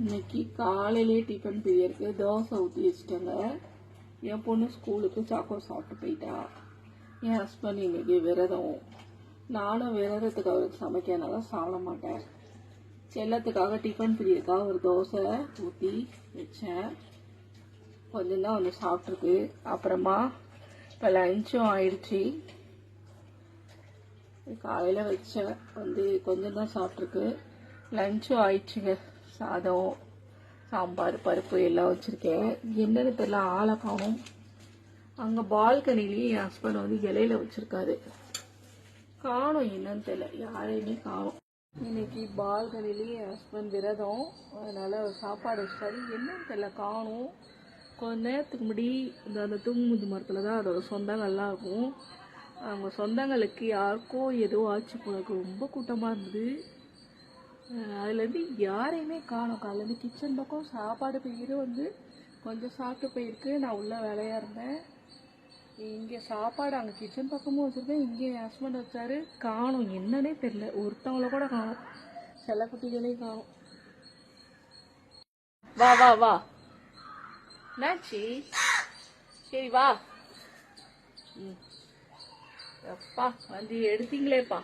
இன்னைக்கு காலையிலே டிஃபன் பீரியருக்கு தோசை ஊற்றி வச்சுட்டாங்க. என் பொண்ணு ஸ்கூலுக்கு சாக்கோ சாப்பிட்டு போயிட்டா. என் ஹஸ்பண்ட் இன்னைக்கு விரதம். நானும் விரதத்துக்கு அவருக்கு சமைக்கிறனால சாப்பிட மாட்டேன். செல்லத்துக்காக டிஃபன் பீரியருக்காக ஒரு தோசை ஊற்றி வச்சேன். கொஞ்சம் தான் வந்து சாப்பிட்ருக்கு அப்புறமா இப்போ லஞ்சும் ஆயிடுச்சு. காலையில் வச்சேன். வந்து கொஞ்சம் தான் சாப்பிட்ருக்கு லஞ்சும் ஆயிடுச்சுங்க. சாதம் சாம்பார் பருப்பு எல்லாம் வச்சுருக்கேன். என்னென்னு தெரியல ஆளை அங்கே பால்கனிலேயே என் ஹஸ்பண்ட் வந்து இலையில வச்சுருக்காரு. காணும் என்னன்னு தெரியல யாரையுமே காணும். இன்னைக்கு பால்கனிலேயே என் ஹஸ்பண்ட் விரதம். அதனால் சாப்பாடு வச்சாரு என்னன்னு தெரியல காணும். கொஞ்ச நேரத்துக்கு முன்னாடி இந்த அந்த தூங்குமுது மரத்தில் தான் அதோட சொந்தங்கள்லாம் இருக்கும். அவங்க சொந்தங்களுக்கு யாருக்கோ ஏதோ ஆச்சு போனக்கு ரொம்ப கூட்டமாக இருந்தது. அதுலேருந்து யாரையுமே காணோம். காலையிலேருந்து கிச்சன் பக்கம் சாப்பாடு பெயரு வந்து கொஞ்சம் சாப்பிட்டு போயிருக்கு. நான் உள்ளே வேலையாக இருந்தேன். இங்கே சாப்பாடு அங்கே கிச்சன் பக்கமும் வச்சுருக்கேன் இங்கே என் ஹஸ்பண்ட் வச்சாரு. காணும். என்னன்னே தெரில ஒருத்தவங்கள கூட காணும். செல்லக்குட்டிகளையும் காணும். வா வா வா. என்னாச்சு? சரி வா. ம். அப்பா வந்து எடுத்தீங்களேப்பா.